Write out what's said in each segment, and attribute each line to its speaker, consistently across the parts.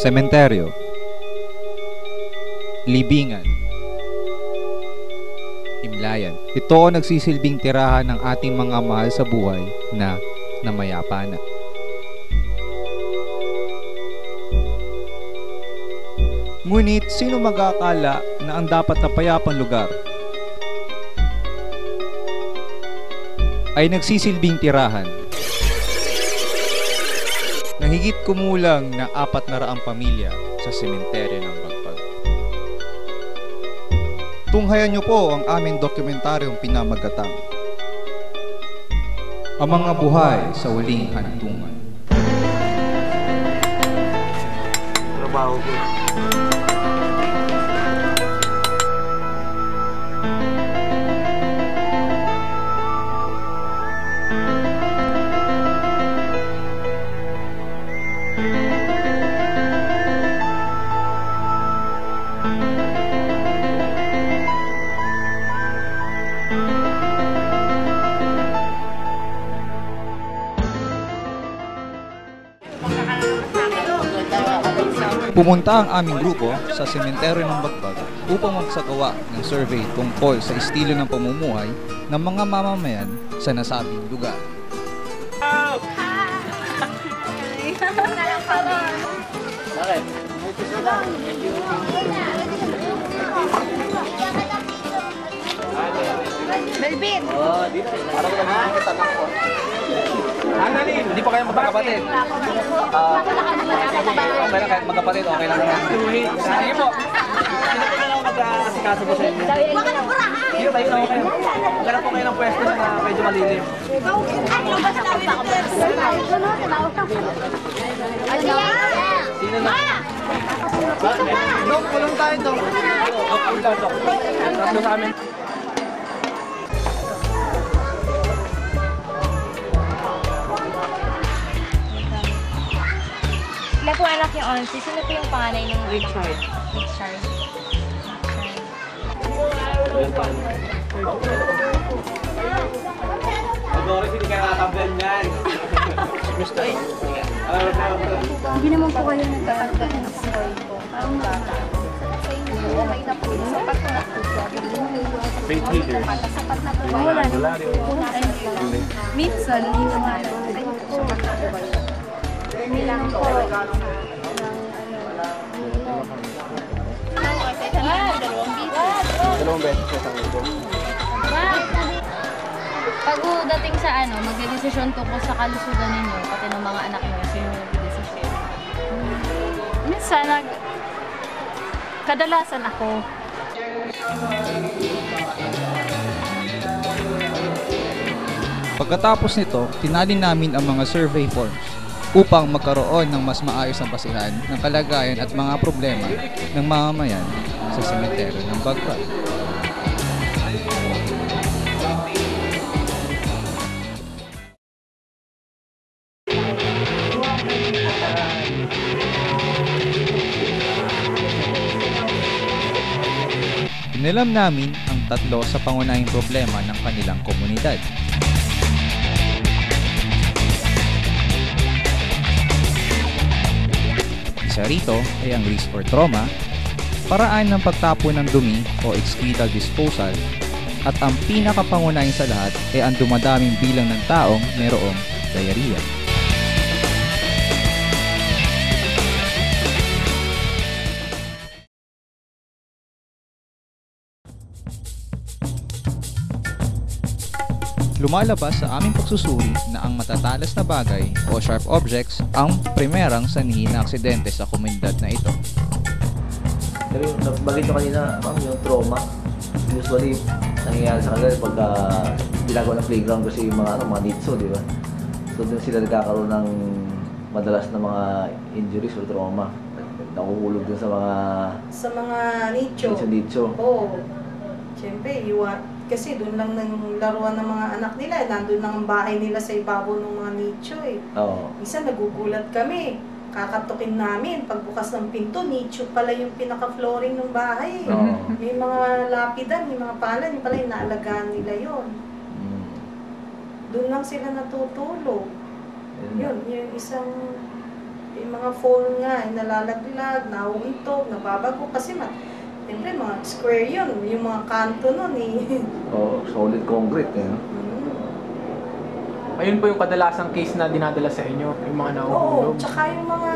Speaker 1: Sementeryo Libingan. Imlayan. Ito ang nagsisilbing tirahan ng ating mga mahal sa buhay na namayapa na. Ngunit sino magkakala na ang dapat na payapang lugar ay nagsisilbing tirahan ng higit kumulang na apat na raang pamilya sa sementeryo ng Bagpag. Tunghayan niyo po ang aming dokumentaryong pinamagatang Ang mga buhay sa waling hantungan.
Speaker 2: Trabaho ko.
Speaker 1: Pumunta ang aming grupo sa sementeryo ng Bagbag upang magsagawa ng survey tungkol sa estilo ng pamumuhay ng mga mamamayan sa nasabing lugar.
Speaker 3: Melvin!
Speaker 4: Hindi pa kayo magkakapatid. Ah, okay lang kahit magkapatid, okay lang naman. Sige po. Sino po na mag-asikaso po sa inyo?
Speaker 3: Huwag ka na burahan!
Speaker 4: Sige, tayo na kayo. Maghanap po kayo ng pwesto na medyo malilim.
Speaker 3: Ano
Speaker 4: Sino na?
Speaker 2: Dok, kulong tayo, Dok.
Speaker 4: Dok, hold on, Dok. Tatlo sa amin.
Speaker 5: Anak yung Onsi? Sino po yung panganay ng Richard? Richard.
Speaker 4: Doris, hindi kayo nakatablan yan. Gusto eh.
Speaker 3: Hindi naman po kayo nagkakagano ng story ko. Parang bata. Sa inyo, okay na po. Sapat na na po siya.
Speaker 4: Faith leader.
Speaker 3: Sapat na po. Wala na po. Minsan, hindi naman. Sapat na po ba yun? Hindi lang po.
Speaker 4: Dalawang beses na sa ko.
Speaker 5: Pag dating sa ano, magdedesisyon tungkol sa kalusugan ninyo, pati ng mga anak nyo, sino yung magdedesisyon?
Speaker 3: Minsan, nag... Kadalasan ako.
Speaker 1: Pagkatapos nito, tinalin namin ang mga survey forms upang magkaroon ng mas maayos na basihan ng kalagayan at mga problema ng mamamayan sa sementeryo ng Bagpag. Inilam namin ang tatlo sa pangunahing problema ng kanilang komunidad. Isa rito ay ang risk or trauma, paraan ng pagtapon ng dumi o excretal disposal, at ang pinakapangunahin sa lahat ay ang dumadaming bilang ng taong mayroong diarrhea. Lumalabas sa aming pagsusuri na ang matatalas na bagay o sharp objects ang primerang sanhi na aksidente sa komunidad na ito.
Speaker 2: Pero yung nagbagay nyo kanina, ma'am, yung trauma, usually nangyayari sa kanila pagka ginagawa ng playground kasi yung mga, ano, mga nitso, di ba? So doon sila nagkakaroon ng madalas na mga injuries or trauma. Nakukulog din sa mga
Speaker 6: sa mga nicho.
Speaker 2: nitso-nitso.
Speaker 6: Oo. Siyempre, iwa, kasi doon lang ng laruan ng mga anak nila. Nandun lang ang bahay nila sa ibabaw ng mga nicho eh.
Speaker 2: Oo.
Speaker 6: Minsan nagugulat kami. Kakatukin namin. Pagbukas ng pinto, nicho pala yung pinaka-flooring ng bahay. eh.
Speaker 2: Oo.
Speaker 6: May mga lapidan, may mga palan, yung pala yung naalagaan nila yon.
Speaker 2: Mm.
Speaker 6: Doon lang sila natutulog.
Speaker 2: Yun,
Speaker 6: yung isang Yung mga phone nga, eh, nalalaglag, nauuntog, nababago. Kasi ma, siyempre mga square yun, yung mga kanto nun eh.
Speaker 2: Oh, solid concrete eh. no?
Speaker 7: Ayun po yung kadalasang case na dinadala sa inyo, yung mga
Speaker 6: Oo,
Speaker 7: nahuhulog.
Speaker 6: tsaka yung mga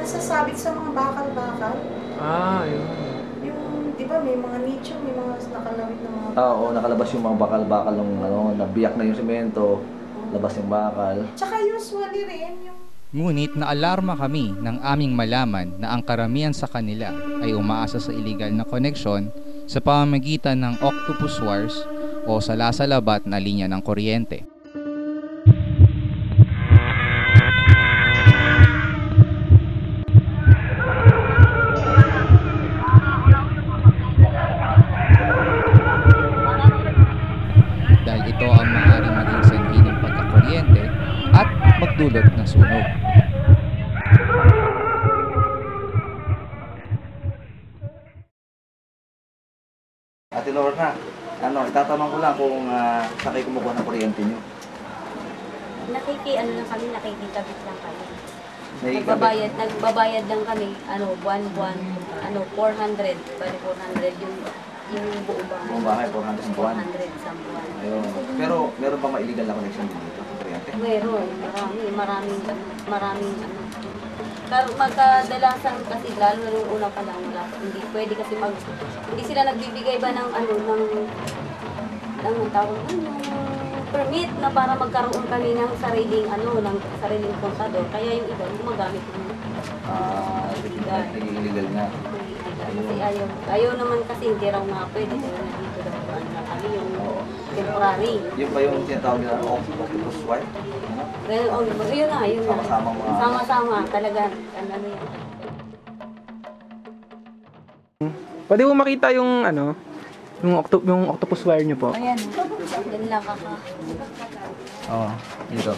Speaker 6: nasasabit sa mga bakal-bakal.
Speaker 7: Ah, yun.
Speaker 6: Yung, di ba, may mga nicho, may mga nakalawit na mga...
Speaker 2: Ah, oo, nakalabas yung mga bakal-bakal ng ano, nabiyak na yung semento, labas yung bakal.
Speaker 6: Tsaka usually rin yung
Speaker 1: Ngunit naalarma kami nang aming malaman na ang karamihan sa kanila ay umaasa sa illegal na koneksyon sa pamamagitan ng octopus wires o salasalabat na linya ng kuryente. Dahil ito ang maaaring maging sanhi ng pagkakuryente at magdulot ng sunog.
Speaker 2: Ate Lorna, ano, itatanong ko lang kung uh, saan kayo kumukuha ng kuryente nyo.
Speaker 8: Nakiki, ano lang kami, nakikikabit lang kami. Nagbabayad, nagbabayad lang kami, ano, buwan-buwan, ano, 400, bali 400 yung, yung buong bahay.
Speaker 2: Buong bahay, 400 ang buwan.
Speaker 8: 400 sa buwan.
Speaker 2: Ayun. Pero meron pa ma-illegal na connection din dito sa?
Speaker 8: Meron, marami, maraming, maraming, ano. Pero magkadalasan kasi, lalo na nung una pa lang, wala, hindi pwede kasi mag, hindi sila nagbibigay ba ng, ano, ng, ng tawag, ano, permit na para magkaroon kami ng sariling, ano, ng sariling kontador. Kaya yung iba, gumagamit ng
Speaker 2: Ah,
Speaker 8: illegal.
Speaker 2: illegal na.
Speaker 8: Kasi ayaw, ayaw naman kasi hindi raw nga pwede dahil nandito daw ano na kami yung temporary.
Speaker 2: Yung ba yung tinatawag nila, oct- octopus wife? Ano?
Speaker 8: Well, oh, yun na, yun na.
Speaker 2: Sama-sama mga-
Speaker 8: Sama-sama, talaga. Ano, ano yan.
Speaker 7: Pwede mo makita yung ano, yung, octo- yung octopus wire nyo po.
Speaker 8: Ayan, yan lang kaka.
Speaker 2: Oo, dito.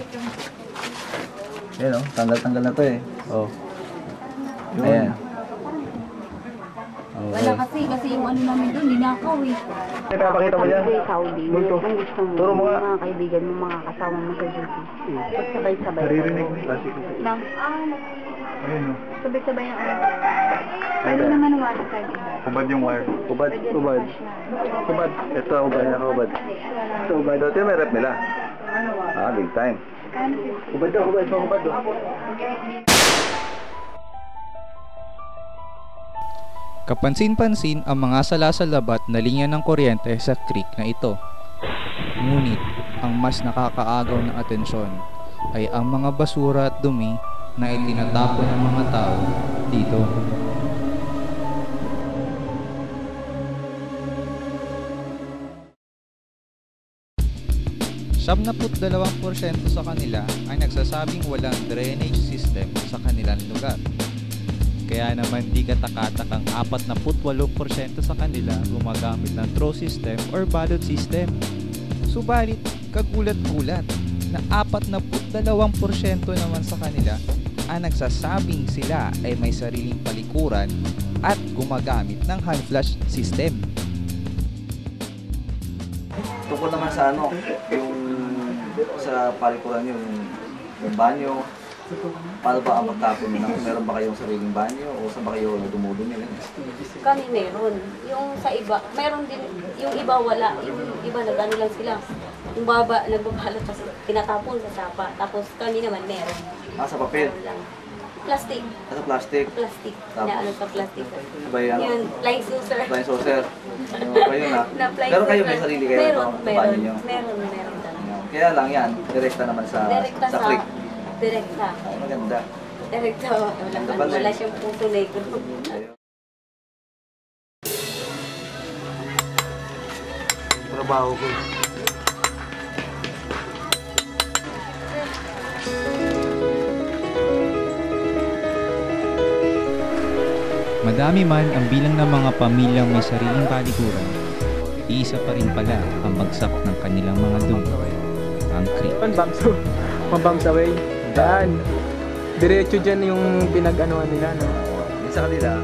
Speaker 2: Ayan o, tanggal-tanggal na to eh. Oo. Ayan.
Speaker 5: Wala kasi, kasi yung ano namin doon, ninakaw eh.
Speaker 2: Ipapakita mo dyan.
Speaker 8: Saudi,
Speaker 2: Multo. Turo mo nga.
Speaker 8: mga kaibigan mo, mga kasama mo sa duty. Sabay-sabay.
Speaker 2: Naririnig mo plastic.
Speaker 8: Ma'am,
Speaker 2: Ayun o.
Speaker 3: Sabay-sabay ang ano. Pwede naman wala tayo.
Speaker 2: Kubad yung wire. Kubad, kubad. Kubad. Ito, ubad. Ito, ubad. Ito, ubad. Ito yung may rep nila. Ah, big time. Ubad daw, ubad. Ubad daw.
Speaker 1: Kapansin-pansin ang mga salasalabat na linya ng kuryente sa creek na ito. Ngunit, ang mas nakakaagaw ng atensyon ay ang mga basura at dumi na itinatapon ng mga tao dito. Samnaput dalawang porsyento sa kanila ay nagsasabing walang drainage system sa kanilang lugar. Kaya naman di katakatakang 48% sa kanila gumagamit ng throw system or ballot system. Subalit, kagulat-gulat na 42% naman sa kanila ang nagsasabing sila ay may sariling palikuran at gumagamit ng hand flush system.
Speaker 2: Tungkol naman sa ano, yung sa palikuran yung, yung banyo, paano ba ang pagtapon nyo? Meron ba kayong sariling banyo o saan ba kayo dumudumi?
Speaker 8: Kami meron. Yung sa iba, meron din, yung iba wala. Yung iba nag-ano lang sila. Yung baba, nagbabalot kasi tinatapon sa sapa. Tapos kami naman meron.
Speaker 2: Ah, sa papel,
Speaker 8: Meron lang. Plastic.
Speaker 2: ah, sa plastic,
Speaker 8: Plastic.
Speaker 2: Tapos?
Speaker 8: Na ano sa plastic.
Speaker 2: ba ano,
Speaker 8: Yun, flying saucer.
Speaker 2: flying saucer. Yung kayo na.
Speaker 8: Na
Speaker 2: Pero kayo may sarili kayo
Speaker 8: meron,
Speaker 2: na
Speaker 8: meron,
Speaker 2: banyo nyo.
Speaker 8: meron, meron, talaga.
Speaker 2: Kaya lang yan, direkta naman sa,
Speaker 8: Direkta
Speaker 2: sa
Speaker 8: sa,
Speaker 2: creek.
Speaker 8: direkta.
Speaker 2: Ay, maganda.
Speaker 8: Direkta, wala,
Speaker 2: Ganda pala
Speaker 8: wala
Speaker 2: eh.
Speaker 8: siyang puso negro.
Speaker 2: Ayun. Trabaho ko.
Speaker 1: Madami man ang bilang ng mga pamilyang may sariling palikuran, isa pa rin pala ang bagsak ng kanilang mga dumi, ang creek.
Speaker 7: One bumps, one bumps away. Yan. Diretso dyan yung pinag-anuhan nila, no?
Speaker 2: Yung sa kanila,